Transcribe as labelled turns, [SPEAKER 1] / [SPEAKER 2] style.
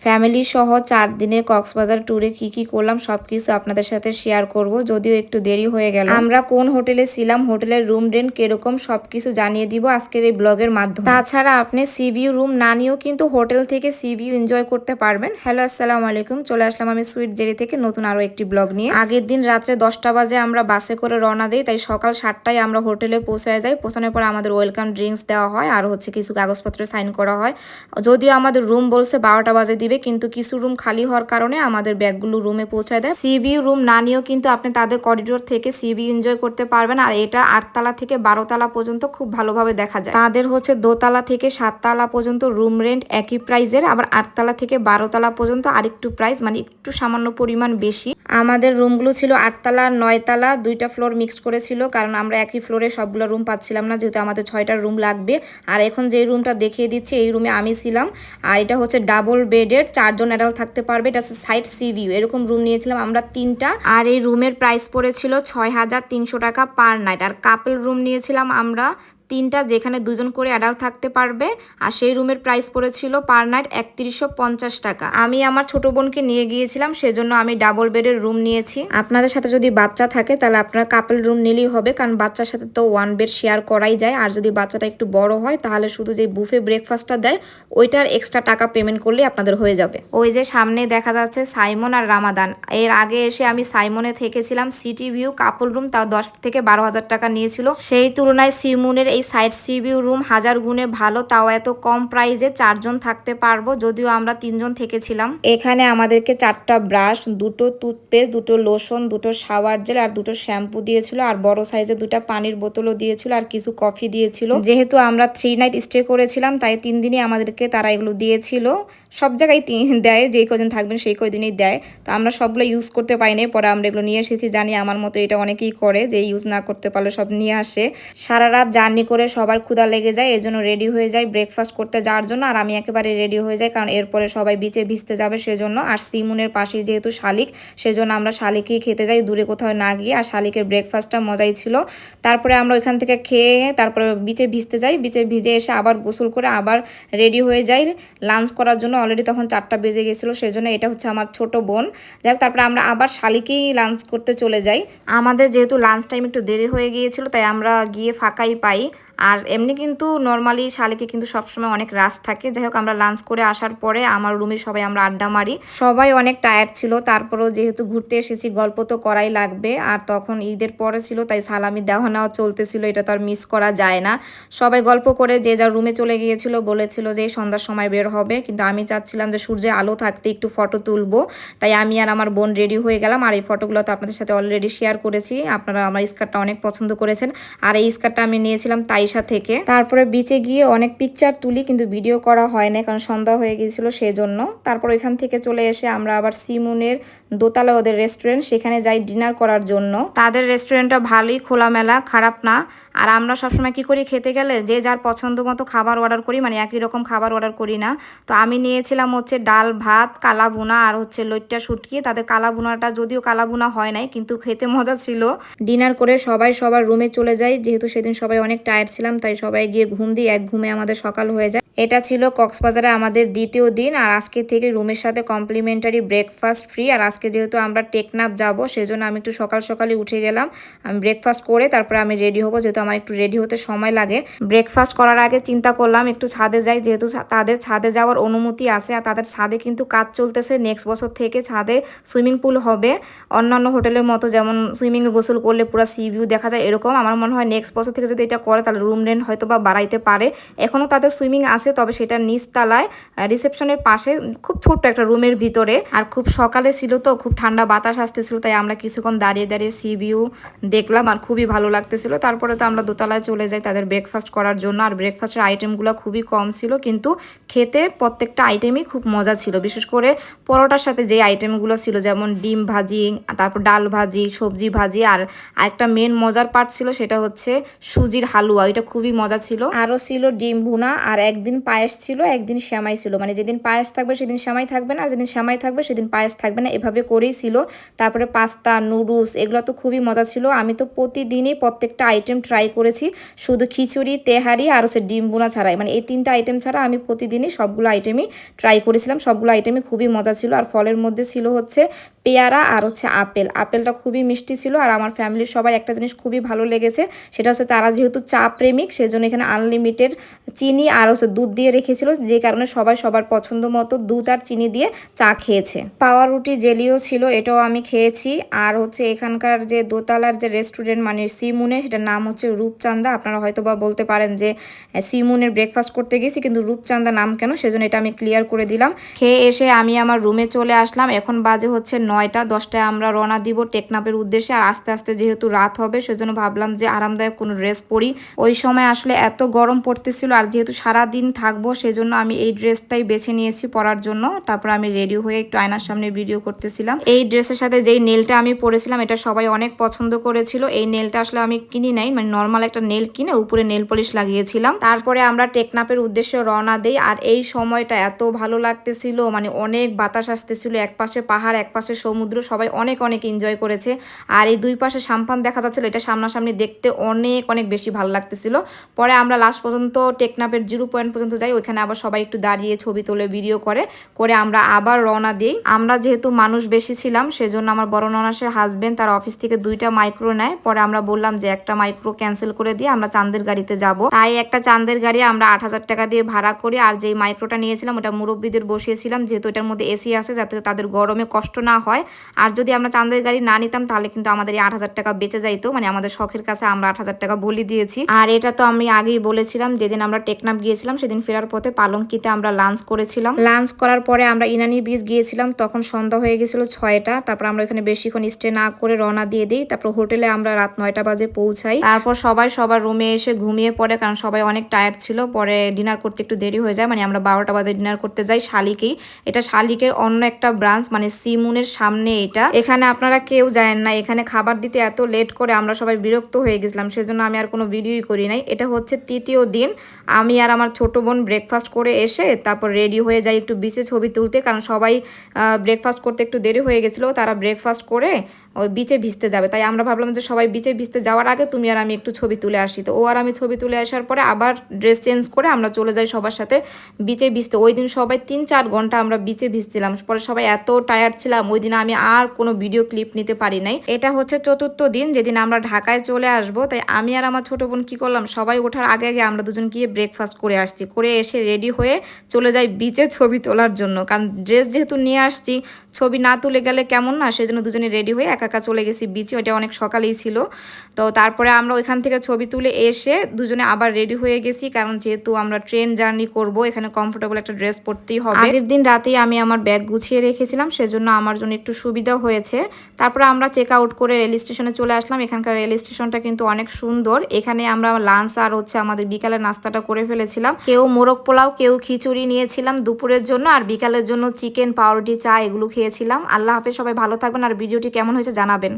[SPEAKER 1] Family সহ চার দিনের কক্সবাজার ট্যুরে কি কি করলাম সব কিছু আপনাদের সাথে শেয়ার করব, যদিও একটু দেরি হয়ে গেল। আমরা কোন হোটেলে ছিলাম হোটেলের রুম রেন্ট কীরকম সব কিছু জানিয়ে দিব আজকের এই ব্লগের মাধ্যমে। তাছাড়া আপনি সিভিউ রুম না নিয়েও কিন্তু হোটেল থেকে সিভিউ এনজয় করতে পারবেন। হ্যালো আসসালামু আলাইকুম, চলে আসলাম আমি সুইট জেরি থেকে নতুন আরও একটি ব্লগ নিয়ে। আগের দিন রাত্রে দশটা বাজে আমরা বাসে করে রওনা দিই, তাই সকাল সাতটায় আমরা হোটেলে পৌঁছায় যাই। পৌঁছানোর পর আমাদের ওয়েলকাম ড্রিঙ্কস দেওয়া হয়, আর হচ্ছে কিছু কাগজপত্র সাইন করা হয়। যদিও আমাদের রুম বলছে বারোটা বাজে দিবে, কিন্তু কিছু রুম খালি হওয়ার কারণে আমাদের ব্যাগগুলো রুমে পৌঁছায় দেয়। সিবিউ রুম না নিয়েও কিন্তু আপনি তাদের করিডোর থেকে সিবিউ এনজয় করতে পারবেন, আর এটা আটতলা থেকে বারোতলা পর্যন্ত খুব ভালোভাবে দেখা যায়। তাদের হচ্ছে দোতলা থেকে সাততলা পর্যন্ত রুম রেন্ট একই প্রাইজের আবার আটতলা থেকে বারোতলা পর্যন্ত আরেকটু প্রাইস মানে একটু সামান্য পরিমাণ বেশি। আমাদের রুমগুলো ছিল আটতলা, নয়তলা, দুইটা ফ্লোর মিক্সড করেছিল, কারণ আমরা একই ফ্লোরে সবগুলো রুম পাচ্ছিলাম না, যেহেতু আমাদের ছয়টা রুম লাগবে। আর এখন যে রুমটা দেখিয়ে দিচ্ছি, এই রুমে আমি ছিলাম, আর এটা হচ্ছে ডাবল বেডের চারজন অ্যাডাল্ট থাকতে পারবে, এটা সাইড সি ভিউ এরকম রুম নিয়েছিলাম আমরা তিনটা, আর এই রুমের প্রাইস পড়েছিল ছয় হাজার তিনশো টাকা পার নাইট আর কাপল রুম নিয়েছিলাম আমরা তিনটা যেখানে দুজন করে অ্যাডাল্ট থাকতে পারবে, আর সেই রুমের প্রাইস পড়েছিল পার নাইট একত্রিশশো পঞ্চাশ টাকা। আমি আমার ছোট বোনকে নিয়ে গিয়েছিলাম, সেজন্য আমি ডাবল বেডের রুম নিয়েছি। আপনাদের সাথে যদি বাচ্চা থাকে, তাহলে আপনারা কাপল রুম নিলেই হবে, কারণ বাচ্চার সাথে তো ওয়ান বেড শেয়ার করাই যায়। আর যদি বাচ্চাটা একটু বড় হয়, তাহলে শুধু যে বুফে ব্রেকফাস্টটা দেয়, ওইটার এক্সট্রা টাকা পেমেন্ট করলে আপনাদের হয়ে যাবে। ওই যে সামনে দেখা যাচ্ছে সাইমন আর রামাদান। এর আগে এসে আমি সাইমনে থেকেছিলাম সিটি ভিউ কাপল রুম তাও দশ থেকে বারো হাজার টাকা নিয়েছিল। সেই তুলনায় সিমুনের এই সাইড সি ভিউ রুম হাজার গুণে ভালো, তাও এত কম প্রাইজে চারজন থাকতে পারব, যদিও আমরা তিনজন থেকেছিলাম। এখানে আমাদেরকে চারটা ব্রাশ, দুটো টুথপেস্ট, দুটো লোশন, দুটো শাওয়ার জেল আর দুটো শ্যাম্পু দিয়েছিল, আর বড় সাইজে দুটো পানির বোতলও দিয়েছিল আর কিছু কফি দিয়েছিল। যেহেতু আমরা থ্রি নাইট স্টে করেছিলাম, তাই তিন দিনই আমাদেরকে তারা এগুলো দিয়েছিল। সব জায়গায় দেয়, যেই কদিন থাকবেন সেই কদিনই দেয়। তো আমরা সবগুলো ইউজ করতে পারিনি পরে আমরা এগুলো নিয়ে এসেছি। জানি আমার মতো এটা অনেকেই করে যে ইউজ না করতে পারলে সব নিয়ে আসে। সারা রাত জার্নি করে সবার ক্ষুদা লেগে যায় এজন্য রেডি হয়ে যায় ব্রেকফাস্ট করতে যাওয়ার জন্য। আর আমি একেবারে রেডি হয়ে যাই, কারণ এরপরে সবাই বিচে ভিজতে যাবে সেজন্য। আর সিমুনের পাশেই যেহেতু শালিক, সেজন্য আমরা শালিকই খেতে যাই, দূরে কোথাও না গিয়ে। আর শালিকের ব্রেকফাস্টটা মজাই ছিল। তারপরে আমরা ওইখান থেকে খেয়ে তারপরে বিচে ভিজতে যাই। বিচে ভিজে এসে আবার গোসল করে আবার রেডি হয়ে যাই। লাঞ্চ করার জন্য অলরেডি তখন চারটা বেজে গিয়েছিল সেই জন্য এটা হচ্ছে আমার ছোট বোন। যাই তারপরে আমরা আবার শালিকেই লাঞ্চ করতে চলে যাই। আমাদের যেহেতু লাঞ্চ টাইম একটু দেরি হয়ে গিয়েছিল, তাই আমরা গিয়ে ফাঁকাই পাই। আর এমনি কিন্তু নর্মালি শালিকে কিন্তু সবসময় অনেক রাশ থাকে। যাই হোক, আমরা লাঞ্চ করে আসার পরে আমার রুমে সবাই আমরা আড্ডা মারি। সবাই অনেক টায়ার্ড ছিল, তারপরেও যেহেতু ঘুরতে এসেছি, গল্প তো করাই লাগবে। আর তখন ঈদের পরে ছিল, তাই সালামি দেওয়া নেওয়া চলতেছিল, এটা তো আর মিস করা যায় না। সবাই গল্প করে যে যার রুমে চলে গিয়েছিল, বলেছিল যে সন্ধ্যার সময় বের হবে। কিন্তু আমি চাচ্ছিলাম যে সূর্যে আলো থাকতে একটু ফটো তুলবো। তাই আমি আর আমার বোন রেডি হয়ে গেলাম। আর এই ফটোগুলো তো আপনাদের সাথে অলরেডি শেয়ার করেছি। আপনারা আমার স্কার্টটা অনেক পছন্দ করেছেন। আর এই স্কার্টটা আমি নিয়েছিলাম তাইশা থেকে। তারপরে বিচে গিয়ে অনেক পিকচার তুলি, কিন্তু ভিডিও করা হয় না কারণ সন্ধ্যা হয়ে গিয়েছিল সেজন্য। তারপর ওইখান থেকে চলে এসে আমরা আবার সিমুনের দোতলা ওদের রেস্টুরেন্ট সেখানে যাই ডিনার করার জন্য। তাদের রেস্টুরেন্টটা ভালোই খোলামেলা, খারাপ না। আর আমরা সবসময় কি করি, খেতে গেলে যে যার পছন্দ মতো খাবার অর্ডার করি মানে একই রকম খাবার অর্ডার করি না। তো আমি নিয়েছিলাম হচ্ছে ডাল, ভাত কালা ভুনা আর হচ্ছে লইট্টা শুটকি। তাদের কালা ভুনাটা যদিও কালা ভুনা হয় নাই, কিন্তু খেতে মজা ছিল। ডিনার করে সবাই সবার রুমে চলে যায় যেহেতু সেদিন সবাই অনেক টায়ার্ড ছিলাম তাই সবাই গিয়ে ঘুম দিই এক ঘুমে আমাদের সকাল হয়ে যায়। এটা ছিল কক্সবাজারে আমাদের দ্বিতীয় দিন, আর আজকে থেকে রুমের সাথে কমপ্লিমেন্টারি ব্রেকফাস্ট ফ্রি আর আজকে যেহেতু আমরা টেকনাপ যাব, সেজন্য আমি একটু সকাল সকালে উঠে গেলাম। আমি ব্রেকফাস্ট করে তারপরে আমি রেডি হব, যেহেতু আমার একটু রেডি হতে সময় লাগে। ব্রেকফাস্ট করার আগে চিন্তা করলাম, একটু ছাদে যাই, যেহেতু তাদের ছাদে যাওয়ার অনুমতি আছে, আর তাদের ছাদে কিন্তু কাজ চলতেছে। নেক্সট বছর থেকে ছাদে সুইমিং পুল হবে। অন্যান্য হোটেলের মতো যেমন সুইমিংয়ে গোসল করলে পুরো সি ভিউ দেখা যায়, এরকম। আমার মনে হয় নেক্সট বছর থেকে যদি এটা করে, তাহলে রুম রেন্ট হয়তো বা বাড়াইতে পারে। এখনও তাদের সুইমিং আছে, তবে সেটা নিচতলায় রিসেপশনের পাশে, খুব ছোট্ট একটা রুমের ভিতরে। আর খুব সকালে ছিল তো, খুব ঠান্ডা বাতাস আসতেছিল, তাই আমরা কিছুক্ষণ দাঁড়িয়ে দাঁড়িয়ে সি ভিউ দেখলাম আর খুবই ভালো লাগতেছিল। তারপরে তো আমরা দোতলায় চলে যাই তাদের ব্রেকফাস্ট করার জন্য। আর ব্রেকফাস্টের আইটেমগুলো খুবই কম ছিল, কিন্তু খেতে প্রত্যেকটা আইটেমই খুব মজা ছিল। বিশেষ করে পরোটার সাথে যে আইটেমগুলো ছিল, যেমন ডিম ভাজি, তারপর ডাল ভাজি, সবজি ভাজি, আর একটা মেন মজার পার্ট ছিল, সেটা হচ্ছে সুজির হালুয়া। ওইটা এটা খুবই মজা ছিল। আরও ছিল ডিম ভুনা আর একদিন পায়েস ছিল, একদিন শ্যামাই ছিল। মানে যেদিন পায়েস থাকবে সেদিন শ্যামাই থাকবে না, আর যেদিন শ্যামাই থাকবে সেদিন পায়েস থাকবে না। এভাবে করেই ছিল। তারপরে পাস্তা, নুডলস, এগুলো তো খুবই মজা ছিল। আমি তো প্রতিদিনই প্রত্যেকটা আইটেম ট্রাই করেছি। শুধু খিচুড়ি, তেহারি আর হচ্ছে ডিম বোনা ছাড়াই। মানে এই তিনটা আইটেম ছাড়া আমি প্রতিদিনই সবগুলো আইটেমই ট্রাই করেছিলাম। সবগুলো আইটেমই খুবই মজা ছিল। আর ফলের মধ্যে ছিল হচ্ছে পেয়ারা আর হচ্ছে আপেল। আপেলটা খুবই মিষ্টি ছিল। আর আমার ফ্যামিলির সবার একটা জিনিস খুবই ভালো লেগেছে, সেটা হচ্ছে তারা যেহেতু চা প্রেমিক, সেজন্য এখানে আনলিমিটেড চিনি আর হচ্ছে দুধ দিয়ে রেখেছিল, যে কারণে সবাই সবার পছন্দ মতো দুধ আর চিনি দিয়ে চা খেয়েছে। পাওয়া রুটি জেলিও ছিল, এটাও আমি খেয়েছি। আর হচ্ছে এখানকার যে দোতলার যে রেস্টুরেন্ট মানে সিমুনে সেটার নাম হচ্ছে রূপচান্দা আপনারা হয়তো বা বলতে পারেন যে সিমুনের ব্রেকফাস্ট করতে গেছি, কিন্তু রূপচান্দা নাম কেন, সেজন্য এটা আমি ক্লিয়ার করে দিলাম। খেয়ে এসে আমি আমার রুমে চলে আসলাম। এখন বাজে হচ্ছে নয়টা, দশটায় আমরা রওনা দিব টেকনাপের উদ্দেশ্যে। আর আস্তে আস্তে যেহেতু রাত হবে, সেজন্য ভাবলাম যে আরামদায়ক কোনো ড্রেস পরি। ওই সময় আসলে এত গরম পড়তেছিল আর যেহেতু সারা দিন থাকব, সেজন্য আমি এই ড্রেসটাই বেছে নিয়েছি পরার জন্য। তারপর আমি রেডি হয়ে একটু আয়নার সামনে ভিডিও করতেছিলাম। এই ড্রেসের সাথে যেই নেলটা আমি পরেছিলাম, এটা সবাই অনেক পছন্দ করেছিল। এই নেলটা আসলে আমি কিনি নাই মানে নর্মাল একটা নেল কিনে উপরে নেল পলিশ লাগিয়েছিলাম। তারপরে আমরা টেকনাপের উদ্দেশ্যে রওনা দেই আর এই সময়টা এত ভালো লাগতেছিল মানে অনেক বাতাস আসতেছিল, এক পাশে পাহাড়, এক পাশে সমুদ্র, সবাই অনেক অনেক এনজয় করেছে। আর এই দুই পাশে সাম্পান দেখা যাচ্ছিল, এটা সামনাসামনি দেখতে অনেক অনেক বেশি ভালো লাগতেছিল। পরে আমরা লাস্ট পর্যন্ত টেকনাপের জিরো পয়েন্ট পর্যন্ত যাই, ওইখানে আবার সবাই একটু দাঁড়িয়ে ছবি তোলে ভিডিও করে করে আমরা আবার রওনা দিই। আমরা যেহেতু মানুষ বেশি ছিলাম, সেজন্য আমার বড় ননাসের হাজবেন্ড তার অফিস থেকে দুইটা মাইক্রো নেয়। পরে আমরা বললাম যে একটা মাইক্রো ক্যান্সেল করে দিয়ে আমরা চাঁদের গাড়িতে যাব। তাই একটা চাঁদের গাড়ি আমরা আট হাজার টাকা দিয়ে ভাড়া করি, আর যেই মাইক্রোটা নিয়েছিলাম ওটা মুরব্বীদের বসিয়েছিলাম, যেহেতু এটার মধ্যে এসি আছে, যাতে তাদের গরমে কষ্ট না হয়। আর যদি আমরা চাঁদের গাড়ি না নিতাম, তাহলে কিন্তু আমাদের এই আট হাজার টাকা বেঁচে যাইতো। মানে আমাদের শখের কাছে আমরা আট হাজার টাকা বলি দিয়েছি। আর এটা তো আমি আগেই বলেছিলাম, যেদিন আমরা টেকনাফ গিয়েছিলাম, সেদিন ফেরার পথে পালংকিতে আমরা লাঞ্চ করেছিলাম। লাঞ্চ করার পরে আমরা ইনানি বিচ গিয়েছিলাম, তখন সন্ধ্যা হয়ে গেছিল ছয়টা, তারপর আমরা এখানে বেশিক্ষণ স্টে না করে রওনা দিয়ে দিই, তারপর হোটেলে আমরা রাত নয়টা বাজে পৌঁছাই। তারপর সবাই সবার রুমে এসে ঘুমিয়ে পড়ে, কারণ সবাই অনেক টায়ার্ড ছিল, পরে ডিনার করতে একটু দেরি হয়ে যায় মানে আমরা বারোটা বাজে ডিনার করতে যাই শালিকেই। এটা শালিকের অন্য একটা ব্রাঞ্চ মানে সিমুনের সামনে এটা। এখানে আপনারা কেউ জানেন না, এখানে খাবার দিতে এত লেট করে আমরা সবাই বিরক্ত হয়ে গেছিলাম, সেজন্য আমি আর কোনো ভিডিওই করি নাই। এটা হচ্ছে তৃতীয় দিন। আমি আর আমার ছোট বোন ব্রেকফাস্ট করে এসে তারপর রেডি হয়ে যাই একটু বিচে ছবি তুলতে। কারণ সবাই ব্রেকফাস্ট করতে একটু দেরি হয়ে গেছিল। তারা ব্রেকফাস্ট করে ওই বিচে ভিজতে যাবে। তাই আমরা ভাবলাম যে সবাই বিচে ভিজতে যাওয়ার আগে তুমি আর আমি একটু ছবি তুলে আসি। তো ও আর আমি ছবি তুলে আসার পরে আবার ড্রেস চেঞ্জ করে আমরা চলে যাই সবার সাথে বিচে ভিজতে। ওই দিন সবাই তিন চার ঘণ্টা আমরা বিচে ভিজছিলাম। পরে সবাই এত টায়ার্ড ছিলাম। ওই দিন আমি আর কোনো ভিডিও ক্লিপ নিতে পারি নাই। এটা হচ্ছে চতুর্থ দিন। যেদিন আমরা ঢাকায় চলে আসব। তাই আমি আর আমার ছোট বোন কি করলাম, সবাই ওঠার আগে আগে আমরা দুজন গিয়ে ব্রেকফাস্ট করে আসছি। করে এসে রেডি হয়ে চলে যাই বিচে ছবি তোলার জন্য। কারণ ড্রেস যেহেতু নিয়ে আসছি ছবি না তুলে গেলে কেমন না? সেজন্য দুজনে রেডি হয়ে একা একা চলে গেছি বিচে ওটা অনেক সকালেই ছিল। তো তারপরে আমরা ওইখান থেকে ছবি তুলে এসে দুজনে আবার রেডি হয়ে গেছি। কারণ যেহেতু আমরা ট্রেন জার্নি করব, এখানে কমফোর্টেবল একটা ড্রেস পরতেই হবে। আগের দিন রাতেই আমি আমার ব্যাগ গুছিয়ে রেখেছিলাম। সেজন্য আমার জন্য একটু সুবিধা হয়েছে। তারপরে আমরা চেক আউট করে রেল স্টেশনে চলে আসলাম। এখানকার রেল স্টেশনটা কিন্তু অনেক সুন্দর। এখানে আমরা লাঞ্চ আর হচ্ছে আমাদের বিকালের নাস্তাটা করে ফেলেছিলাম। কেউ মোরগ পোলাও, কেউ খিচুড়ি নিয়েছিলাম দুপুরের জন্য। আর বিকালের জন্য চিকেন পাউরুটি, চা, এগুলো খেয়েছিলাম আল্লাহ হাফেজ সবাই ভালো থাকবেন আর ভিডিওটি কেমন হয়েছে জানাবেন।